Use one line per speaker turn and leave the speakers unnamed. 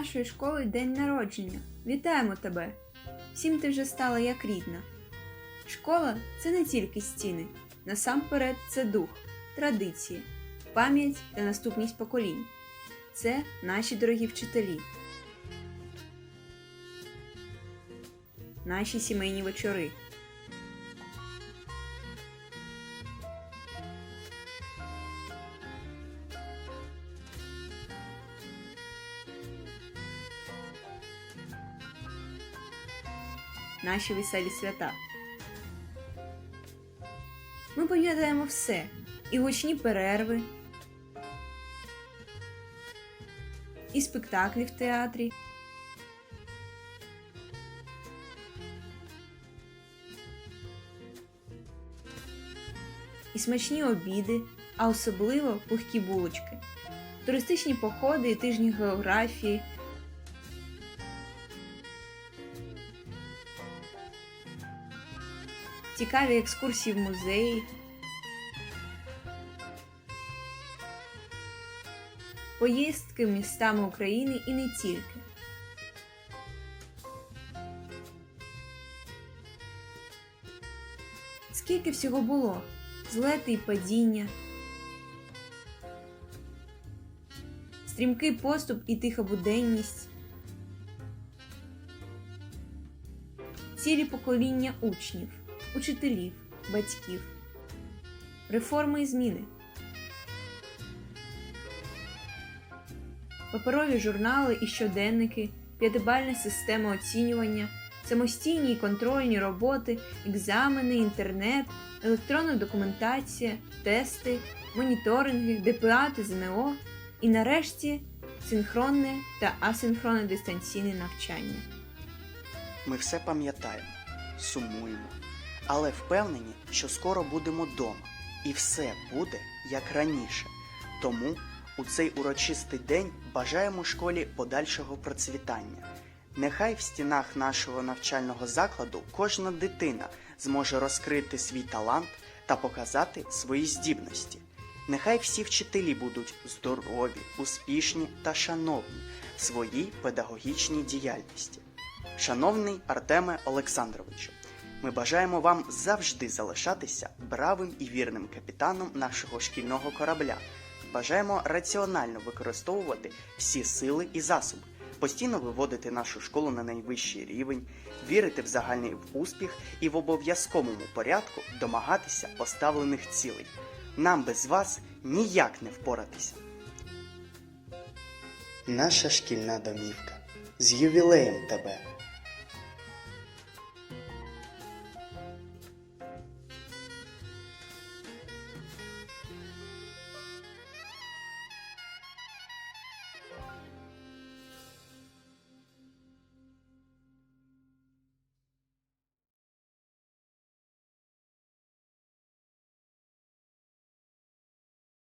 нашої школи день народження. Вітаємо тебе! Всім ти вже стала як рідна. Школа це не тільки стіни, насамперед це дух, традиції, пам'ять та наступність поколінь. Це наші дорогі вчителі, наші сімейні вечори. Наші веселі свята. Ми пам'ятаємо все і гучні перерви, і спектаклі в театрі. І смачні обіди, а особливо пухкі булочки, туристичні походи і тижні географії, цікаві екскурсії в музеї, поїздки містами України і не тільки. Скільки всього було? Злети і падіння, стрімкий поступ і тиха буденність, цілі покоління учнів, учителів, батьків, реформи і зміни, паперові журнали і щоденники, п'ятибальна система оцінювання, самостійні і контрольні роботи, екзамени, інтернет, електронна документація, тести, моніторинги, ДПА та ЗНО і нарешті синхронне та асинхронне дистанційне навчання.
Ми все пам'ятаємо, сумуємо, але впевнені, що скоро будемо вдома, і все буде як раніше. Тому у цей урочистий день бажаємо школі подальшого процвітання. Нехай в стінах нашого навчального закладу кожна дитина зможе розкрити свій талант та показати свої здібності. Нехай всі вчителі будуть здорові, успішні та шановні в своїй педагогічній діяльності. Шановний Артеме Олександровичу, ми бажаємо вам завжди залишатися бравим і вірним капітаном нашого шкільного корабля. Бажаємо раціонально використовувати всі сили і засоби, постійно виводити нашу школу на найвищий рівень, вірити в загальний успіх і в обов'язковому порядку домагатися поставлених цілей. Нам без вас ніяк не впоратися. Наша шкільна домівка. З ювілеєм тебе!